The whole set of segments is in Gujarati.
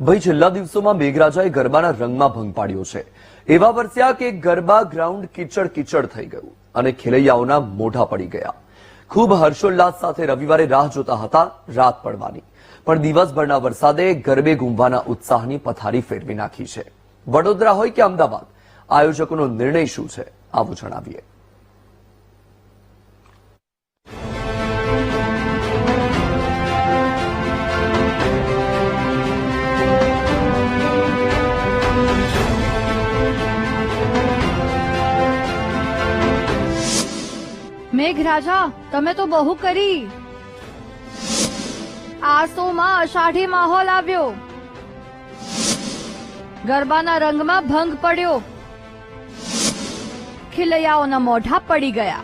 ભાઈ છેલ્લા દિવસોમાં મેઘરાજાએ ગરબાના રંગમાં ભંગ પાડ્યો છે. એવા વરસ્યા કે ગરબા ગ્રાઉન્ડ કિચડ કિચડ થઈ ગયું અને ખેલૈયાઓના મોઢા પડી ગયા. ખૂબ હર્ષોલ્લાસ સાથે રવિવારે રાહ જોતા હતા રાત પડવાની. પણ દિવસભરના વરસાદે ગરબે ઘૂમવાના ઉત્સાહની પથારી ફેરવી નાખી છે. વડોદરા હોય કે અમદાવાદ, આયોજકોનો નિર્ણય શું છે, આવું જણાવીએ. મેઘરાજા તમે તો બહુ કરી. આસોમાં અષાઢી માહોલ આવ્યો. ગરબાના રંગમાં ભંગ પડ્યો. ખિલૈયાઓના મોઢા પડી ગયા.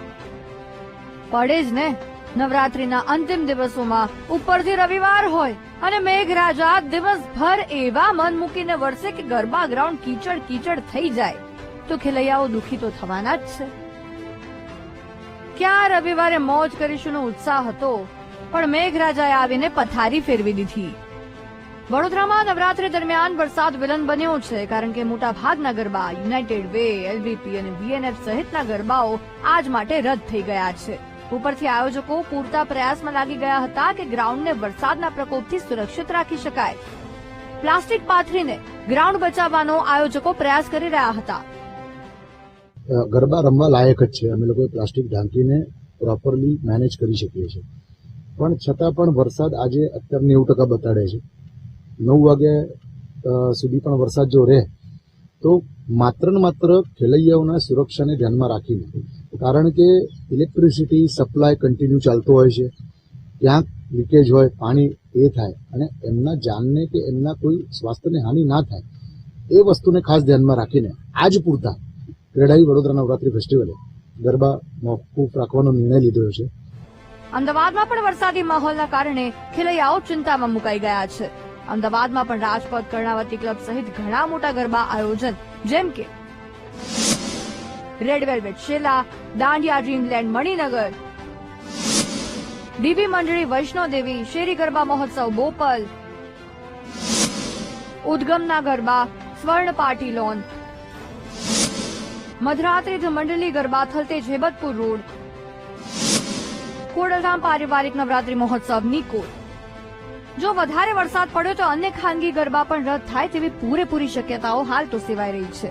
પડે જ ને, નવરાત્રીના અંતિમ દિવસોમાં ઉપરથી રવિવાર હોય અને મેઘરાજા દિવસભર એવા મન મૂકીને વરસે કે ગરબા ગ્રાઉન્ડ કીચડ કીચડ થઈ જાય. તો ખેલૈયાઓ દુખી તો થવાના જ છે. ક્યાં રવિવારે મોજ કરીશુંનો ઉત્સાહ હતો, પણ મેઘરાજાએ આવીને પથારી ફેરવી દીધી. વડોદરામાં નવરાત્રી દરમિયાન વરસાદ વિલન બન્યો છે, કારણ કે મોટાભાગના ગરબા યુનાઇટેડ વે, એલવીપી અને વીએનએફ સહિતના ગરબાઓ આજ માટે રદ થઈ ગયા છે. ઉપરથી આયોજકો પૂરતા પ્રયાસમાં લાગી ગયા હતા કે ગ્રાઉન્ડને વરસાદના પ્રકોપથી સુરક્ષિત રાખી શકાય. પ્લાસ્ટિક પાથરીને ગ્રાઉન્ડ બચાવવાનો આયોજકો પ્રયાસ કરી રહ્યા હતા. ગરબા રમવા લાયક જ છે. અમે લોકોએ પ્લાસ્ટિક ઢાંકીને પ્રોપરલી મેનેજ કરી શકીએ છીએ. પણ છતાં પણ વરસાદ આજે અત્યારે નેવું ટકા બતાડે છે. નવ વાગ્યા સુધી પણ વરસાદ જો રહે, તો માત્ર ને માત્ર ખેલૈયાઓના સુરક્ષાને ધ્યાનમાં રાખીને, કારણ કે ઇલેક્ટ્રિસિટી સપ્લાય કન્ટિન્યુ ચાલતો હોય છે, ક્યાંક લીકેજ હોય, પાણી એ થાય, અને એમના જાનને કે એમના કોઈ સ્વાસ્થ્યને હાનિ ના થાય, એ વસ્તુને ખાસ ધ્યાનમાં રાખીને, આજ પૂરતા ક્રેડાઈ વડોદરા નવરાત્રી ફેસ્ટિવલે ગરબા મોકૂફ રાખવાનો નિર્ણય લીધો છે. અમદાવાદમાં પણ વરસાદી માહોલના કારણે ખેલૈયાઓ ચિંતામાં મુકાઈ ગયા છે. અમદાવાદમાં પણ રાજપથ, કર્ણાવતી ક્લબ સહિત ઘણા મોટા ગરબા આયોજન, જેમ કે Red Velvet Shela, dandiya Dreamland Maninagar DB મંડળી વૈષ્ણોદેવી, શેરી ગરબા મહોત્સવ, બોપલ, ઉદગમના ગરબા, સ્વર્ણ પાર્ટી લોન મધરાત્રિ મંડળી ગરબા થલતે જેબતપુર રોડ. ખોડલધામ પારિવારિક નવરાત્રી મહોત્સવ નિકોલ જો વધારે વરસાદ પડ્યો તો અન્ય ખાનગી ગરબા પણ રદ થાય તેવી પૂરેપૂરી શક્યતાઓ હાલ તો સેવાઈ રહી છે.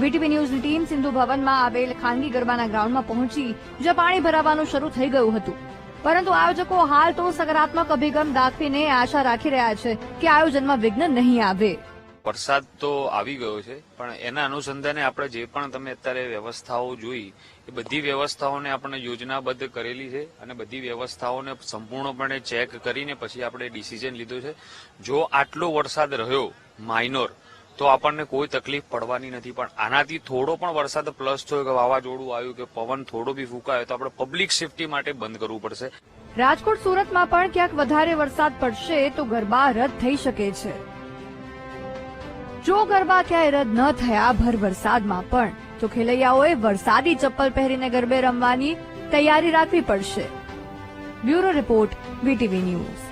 વીટીવી ન્યૂઝની ટીમ સિંધુ ભવનમાં આવેલ ખાનગી ગરબાના ગ્રાઉન્ડમાં પહોંચી જ્યાં પાણી ભરાવાનું શરૂ થઈ ગયું હતું. પરંતુ આયોજકો હાલ તો સકારાત્મક અભિગમ દાખવીને આશા રાખી રહ્યા છે કે આયોજનમાં વિઘ્ન નહીં આવે. વરસાદ તો આવી ગયો છે, પણ એના અનુસંધાને આપણે જે પણ તમે અત્યારે વ્યવસ્થાઓ જોઈ, એ બધી વ્યવસ્થાઓને આપણે યોજનાબદ્ધ કરેલી છે અને બધી વ્યવસ્થાઓને સંપૂર્ણપણે ચેક કરીને પછી આપણે ડિસિઝન લીધો છે. જો આટલો વરસાદ રહ્યો માઇનોર તો આપણને કોઈ તકલીફ પડવાની નથી. પણ આનાથી થોડો પણ વરસાદ પ્લસ થયો કે વાવાઝોડું આવ્યું કે પવન થોડો બી ફૂંકાયો, તો આપણે પબ્લિક સેફટી માટે બંધ કરવું પડશે. રાજકોટ, સુરતમાં પણ ક્યાંક વધારે વરસાદ પડશે તો ગરબા રદ થઈ શકે છે. જો ગરબા ક્યાંય રદ ન થયા, ભર વરસાદમાં પણ, તો ખેલૈયાઓએ વરસાદી ચપ્પલ પહેરીને ગરબે રમવાની તૈયારી રાખવી પડશે. Bureau report, VTV news.